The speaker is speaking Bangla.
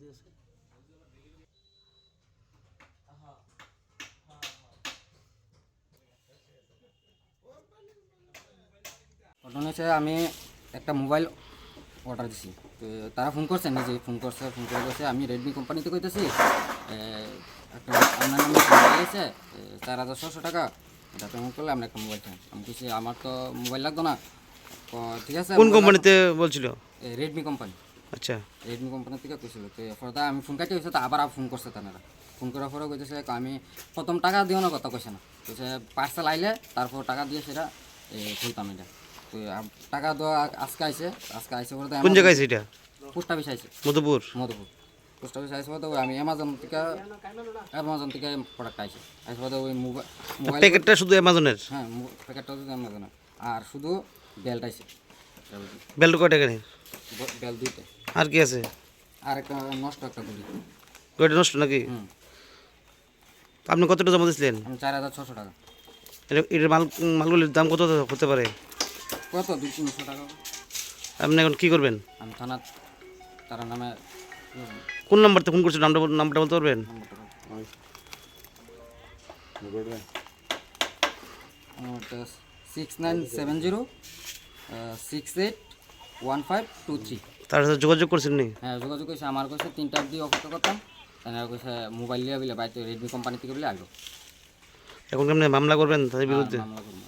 দিয়েছে। ঘটনা হচ্ছে আমি একটা মোবাইল অর্ডার দিছি। তো তারা ফোন করছে নিজে ফোন করছে ফোন করে বলছে আমি রেডমি কোম্পানিতে কইতেছি একটা আপনার নামে মোবাইল আছে চার হাজার ছশো টাকা। এটা পেমেন্ট করলে আমরা একটা মোবাইল চাই আমি কিছু আমার তো মোবাইল লাগতো না। তো ঠিক আছে কোন কোম্পানিতে বলছিল? রেডমি কোম্পানি আচ্ছা। রেডমি কোম্পানি থেকে কইছিল তো আমি ফোন কাটি হয়েছে তো আবার ফোন করছে তারা ফোন করার পরে কইতেছে আমি প্রথম টাকা দিও না কথা কইছে না। কইছে পার্সেল আইলে তারপর টাকা দিয়ে সেটা খুলতাম এটা তো টাকা দেওয়া আজকে আইছে আজকে আইসে পরে কোন জায়গায় সেটা পোস্ট অফিস আইছে মধুপুর মধুপুর পোস্ট অফিস আইসে পরে তো আমি অ্যামাজন থেকে অ্যামাজন থেকে প্রোডাক্ট আইছে আইসে পরে ওই মোবাইল মোবাইল প্যাকেটটা শুধু অ্যামাজনের হ্যাঁ প্যাকেটটা যদি অ্যামাজন আর শুধু বেল্ট আইছে বেল্ট কয় টাকা নেই বেল্ট দুইটা আর কি আছে? আর একটা নষ্ট একটা গুলি। কয়টা নষ্ট নাকি? আপনি কতটা জমা দিয়েছিলেন চার হাজার ছশো টাকা। এটা- এটার মাল মালগুলির দাম কত হতে পারে? কত? দুই তিনশো টাকা। আপনি এখন কি করবেন? আমি থানা তার নামে কোন নাম্বারতে ফোন করছেন? নামটা নাম্বারটা বলতে পারবেন? Six nine seven zero six eight one five two three তার সাথে যোগাযোগ করছেন নি হ্যাঁ যোগাযোগ করেছে। আমার কাছে তিনটা দিয়ে অপেক্ষা করতাম। তারা কইছে মোবাইল লিয়ে বলে বাইতে রেডমি কোম্পানি থেকে বলে আসব এখন কি আপনি মামলা করবেন তাদের বিরুদ্ধে? মামলা করব।